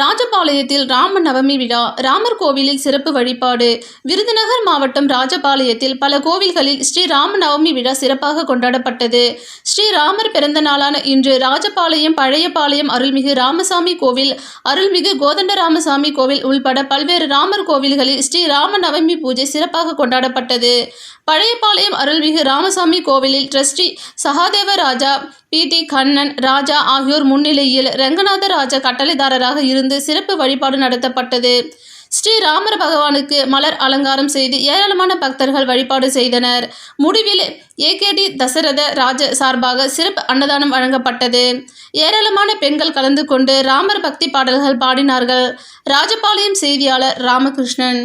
ராஜபாளையத்தில் ராம நவமி விழா. ராமர் கோவிலில் சிறப்பு வழிபாடு. விருதுநகர் மாவட்டம் ராஜபாளையத்தில் பல கோவில்களில் ஸ்ரீ ராம நவமி விழா சிறப்பாக கொண்டாடப்பட்டது. ஸ்ரீ ராமர் பிறந்த நாளான இன்று ராஜபாளையம் பழையபாளையம் அருள்மிகு ராமசாமி கோவில் அருள்மிகு கோதண்ட ராமசாமி கோவில் உள்பட பல்வேறு ராமர் கோவில்களில் ஸ்ரீ ராம நவமி பூஜை சிறப்பாக கொண்டாடப்பட்டது. பழையபாளையம் அருள்மிகு ராமசாமி கோவிலில் trustee Sahadeva Raja P T Kannan Raja ஆகியோர் முன்னிலையில் ரங்கநாத ராஜா கட்டளைதாரராக இரு இருந்து சிறப்பு வழிபாடு நடத்தப்பட்டது. ஸ்ரீராமர் பகவானுக்கு மலர் அலங்காரம் செய்து ஏராளமான பக்தர்கள் வழிபாடு செய்தனர். முடிவில் ஏகேடி தசரத ராஜ சார்பாக சிறப்பு அன்னதானம் வழங்கப்பட்டது. ஏராளமான பெண்கள் கலந்து கொண்டு ராமர் பக்தி பாடல்கள் பாடினார்கள். ராஜபாளையம் செய்தியாளர் ராமகிருஷ்ணன்.